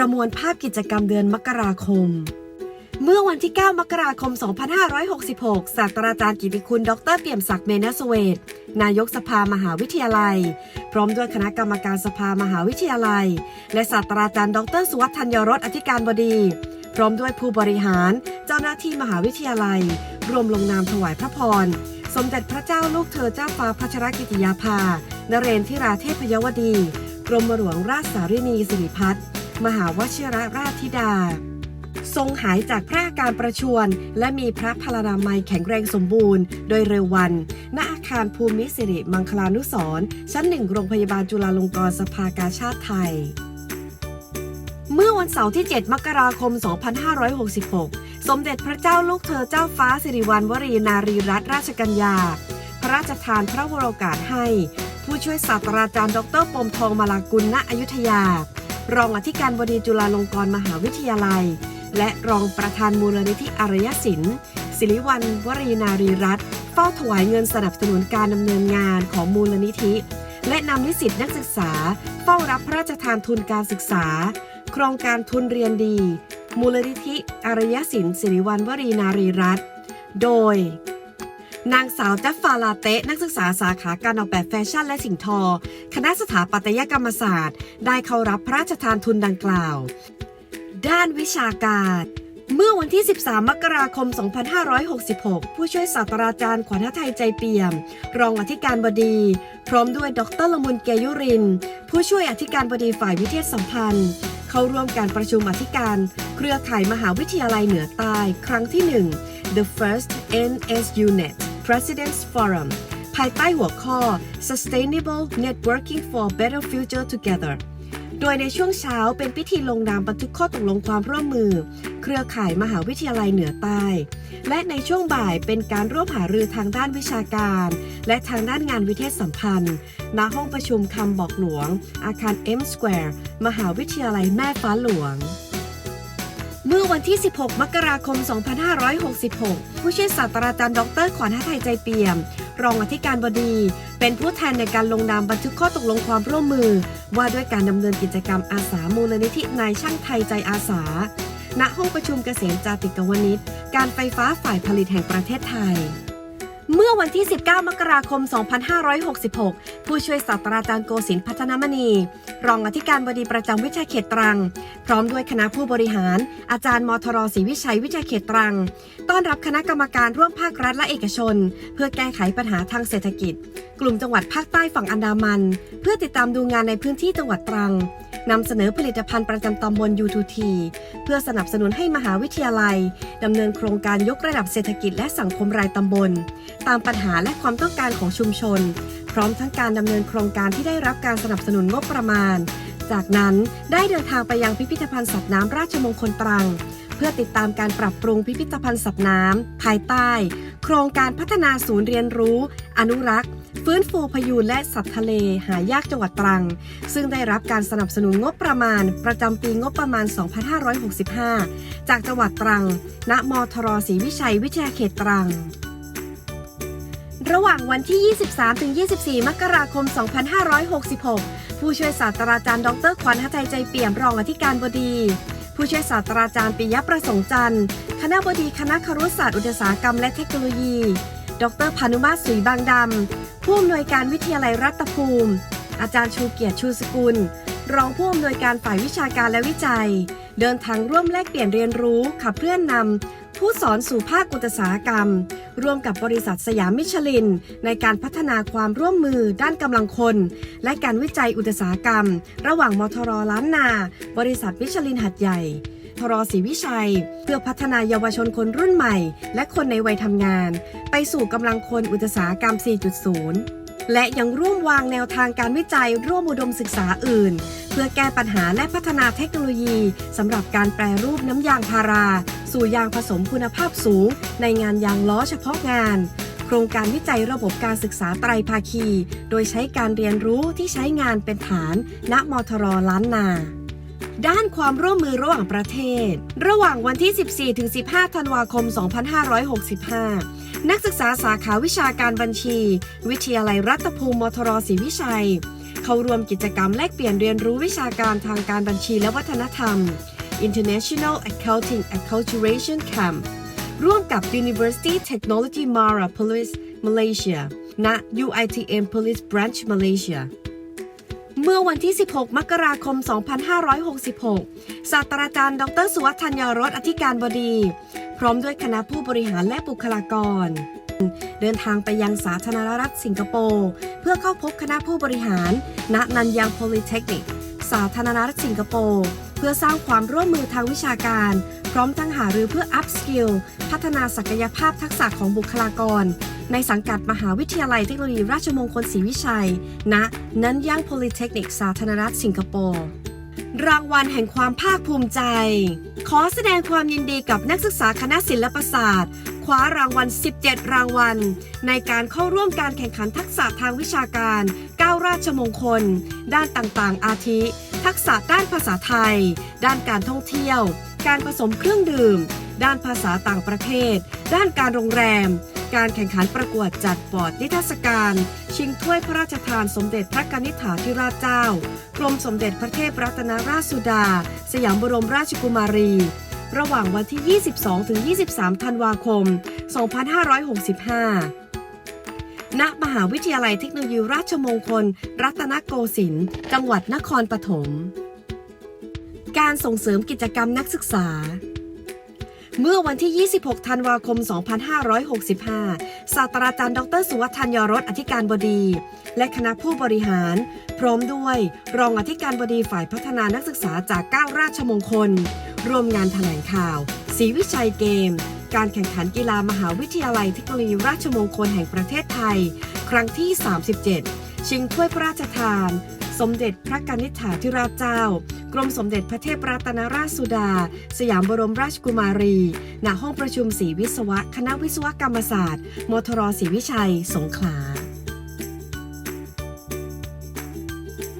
ประมวลภาพกิจกรรมเดือนมกราคม เมื่อวันที่ 9 มกราคม 2566 ศาสตราจารย์กิติคุณ ดรเปี่ยมศักดิ์เมนสเวตนายกสภามหาวิทยาลัย พร้อมด้วยคณะกรรมการสภามหาวิทยาลัย และศาสตราจารย์ ดรสุวัฒน์ธัญรสอธิการบดี พร้อมด้วยผู้บริหาร เจ้าหน้าที่มหาวิทยาลัย รวมลงนามถวายพระพร สมเด็จพระเจ้าลูกเธอเจ้าฟ้าพัชรกิติยาภานเรนทิราเทพยวดี กรมหลวงราชสารินีสิริพัฒน์ มหาวชิรราชธิดา ทรงหายจากพระอาการประชวร และมีพระพลานามัยแข็งแรงสมบูรณ์ โดยเร็ววัน ณอาคารภูมิสิริมังคลานุสรชั้นหนึ่งโรงพยาบาลจุฬาลงกรณ์สภากาชาติไทย เมื่อวันเสาร์ที่ 7 มกราคม 2566 สมเด็จพระเจ้าลูกเธอเจ้าฟ้าสิริวัณวรีนารีรัตนราชกัญญา พระราชทานพระวโรกาสให้ ผู้ช่วยศาสตราจารย์ดรปมทองมาลากุลณอยุธยา รองอธิการบดีจุฬาลงกรณ์มหาวิทยาลัย และรองประธานมูลนิธิอารยศิลป์ศิริวัณวรีนารีรัตน์เฝ้าถวายเงินสนับสนุนการดำเนินงานของมูลนิธิ และนำนิสิตนักศึกษา เฝ้ารับพระราชทานทุนการศึกษา โครงการทุนเรียนดี มูลนิธิอารยศิลป์ศิริวัณวรีนารีรัตน์โดย นางสาวจัฟฟาลาเตะนักศึกษาสาขาการออกแบบแฟชั่นและสิ่งทอ คณะสถาปัตยกรรมศาสตร์ ได้เข้ารับพระราชทานทุนดังกล่าว ด้านวิชาการ เมื่อวันที่ 13 มกราคม 2566 ผู้ช่วยศาสตราจารย์ขวัญทัยใจเปี่ยม รองอธิการบดี พร้อมด้วยดรละมุนเกยุริน ผู้ช่วยอธิการบดีฝ่ายวิเทศสัมพันธ์ เข้าร่วมการประชุมอธิการ เครือข่ายมหาวิทยาลัยเหนือใต้ ครั้งที่ 1 The First NSUNet President's Forum ภายใต้หัวข้อ Sustainable Networking for a Better Future Together โดยในช่วงเช้าเป็นพิธีลงนามบันทึกข้อตกลงความร่วมมือ เครือข่ายมหาวิทยาลัยเหนือใต้ และในช่วงบ่ายเป็นการร่วมหารือทางด้านวิชาการ และทางด้านงานวิเทศสัมพันธ์ ณ ห้องประชุมคำบอกหลวง อาคาร M Square มหาวิทยาลัยแม่ฟ้าหลวง เมื่อวันที่ 16 มกราคม 2566 ผู้ช่วยศาสตราจารย์ดรขวัญฤทัยใจเปี่ยม รองอธิการบดี เป็นผู้แทนในการลงนามบันทึกข้อตกลงความร่วมมือ ว่าด้วยการดำเนินกิจกรรมอาสามูลนิธินายช่างไทยใจอาสา ณ ห้องประชุมเกษมจาติกวณิชการไฟฟ้าฝ่ายผลิตแห่งประเทศไทย เมื่อวันที่ 19 มกราคม 2566 ผู้ช่วยศาสตราจารย์โกศินพัฒนมณี รองอธิการบดีประจำวิชาเขตตรัง พร้อมด้วยคณะผู้บริหาร อาจารย์มทรศรีวิชัยวิชาเขตตรัง ต้อนรับคณะกรรมการร่วมภาครัฐและเอกชน เพื่อแก้ไขปัญหาทางเศรษฐกิจ กลุ่มจังหวัดภาคใต้ฝั่งอันดามัน เพื่อติดตามดูงานในพื้นที่จังหวัดตรัง นำเสนอผลิตภัณฑ์ประจำตำบล U2T เพื่อสนับสนุนให้มหาวิทยาลัยดำเนินโครงการยกระดับเศรษฐกิจและสังคมรายตำบล ตามปัญหาและความต้องการของชุมชน พร้อมทั้งการดำเนินโครงการที่ได้รับการสนับสนุนงบประมาณ จากนั้นได้เดินทางไปยังพิพิธภัณฑ์สัตว์น้ำราชมงคลตรัง เพื่อติดตามการปรับปรุงพิพิธภัณฑ์สัตว์น้ำภายใต้ โครงการพัฒนาศูนย์เรียนรู้ อนุรักษ์ ฟื้นฟูพยูนและสัตว์ทะเลหายากจังหวัดตรัง ซึ่งได้รับการสนับสนุนงบประมาณ ประจำปีงบประมาณ 2565 จากจังหวัดตรัง ณ มทรศรีวิชัยวิทยาเขตตรังระหว่างวันที่ 23-24 มกราคม 2566 ผู้ช่วยศาสตราจารย์ ดรขวัญฤทัยใจเปี่ยมรองอธิการบดี ผู้ช่วยศาสตราจารย์ปิยะประสงค์จันทร์ คณะบดีคณะครุศาสตร์อุตสาหกรรมและเทคโนโลยี ดรพานุมาตรสุยบางดำ ผู้อำนวยการวิทยาลัยรัตภูมิ อาจารย์ชูเกียรติชูสกุล รองผู้อำนวยการฝ่ายวิชาการและวิจัย เดินทางร่วมแลกเปลี่ยนเรียนรู้ขับเคลื่อนนำผู้สอนสู่ภาคอุตสาหกรรม ร่วมกับบริษัทสยามมิชลิน ในการพัฒนาความร่วมมือด้านกำลังคน และการวิจัยอุตสาหกรรม ระหว่างมทรล้านนา บริษัทมิชลินหัดใหญ่ ทรศรีวิชัย เพื่อพัฒนาเยาวชนคนรุ่นใหม่ และคนในวัยทำงาน ไปสู่กำลังคนอุตสาหกรรม 4.0 และยังร่วมวางแนวทางการวิจัยร่วมอุดมศึกษาอื่น เพื่อแก้ปัญหาและพัฒนาเทคโนโลยีสำหรับการแปรรูปน้ำยางพารา สู่ยางผสมคุณภาพสูง ในงานยางล้อเฉพาะงานโครงการวิจัยระบบการศึกษาไตรภาคี โดยใช้การเรียนรู้ที่ใช้งานเป็นฐาน ณ มทรล้านนา ด้านความร่วมมือระหว่างประเทศ ระหว่างวันที่ 14-15 ธันวาคม 2565 นักศึกษาสาขาวิชาการบัญชี วิทยาลัยรัตภูมิมทรศรีวิชัย เข้าร่วมกิจกรรมแลกเปลี่ยนเรียนรู้วิชาการทางการบัญชีและวัฒนธรรม International Accounting Acculturation Camp ร่วมกับ University Technology Mara Police Malaysia ณ UITM Police Branch Malaysia เมื่อวันที่ 16 มกราคม 2566 ศาสตราจารย์ ดร สุวัฒน์ธัญญารสอธิการบดี พร้อมด้วยคณะผู้บริหารและบุคลากร เดินทางไปยังสาธารณรัฐสิงคโปร์ เพื่อเข้าพบคณะผู้บริหาร ณ นันยังโพลิเทคนิค สาธารณรัฐสิงคโปร์ เพื่อสร้างความร่วมมือทางวิชาการ ร้อมทั้งหารือเพื่อ up skill พัฒนาศักยภาพทักษะของบุคลากร ในสังกัดมหาวิทยาลัยเทคโนโลยีราชมงคลศรีวิชัยณนันยังโพลิเทคนิคสาธารณรัฐสิงคโปร์รางวัลแห่งความภาคภูมิใจ ขอแสดงความยินดีกับนักศึกษาคณะศิลปศาสตร์คว้ารางวัล 17 รางวัล ในการเข้าร่วมการแข่งขันทักษะทางวิชาการ 9 ราชมงคล ด้านต่างๆ อาทิ ทักษะด้านภาษาไทย ด้านการท่องเที่ยว การผสมเครื่องดื่ม ด้านภาษาต่างประเทศ ด้านการโรงแรม การแข่งขันประกวดจัดบอร์ดนิทรรศการ ชิงถ้วยพระราชทานสมเด็จพระกนิษฐาธิราชเจ้า กรมสมเด็จพระเทพรัตนราชสุดา สยามบรมราชกุมารี ระหว่างวันที่ 22-23 ธันวาคม 2565ณมหาวิทยาลัยเทคโนโลยีราชมงคล รัตนโกสินทร์ จังหวัดนครปฐม การส่งเสริมกิจกรรมนักศึกษา เมื่อวันที่ 26 ธันวาคม 2565 ศาสตราจารย์ ดร สุวัฒน์ธัญญารสอธิการบดี และคณะผู้บริหาร พร้อมด้วย รองอธิการบดีฝ่ายพัฒนานักศึกษาจาก 9 ราชมงคล ร่วมงานแถลงข่าวศรีวิชัยเกม การแข่งขันกีฬามหาวิทยาลัยเทคโนโลยีราชมงคลแห่งประเทศไทย ครั้งที่ 37 ชิงถ้วยพระราชทาน สมเด็จพระกนิษฐาธิราชเจ้า กรมสมเด็จพระเทพรัตนราชสุดา สยามบรมราชกุมารี ณ ห้องประชุมศรีวิศวะ คณะวิศวกรรมศาสตร์ มทรศรีวิชัย สงขลา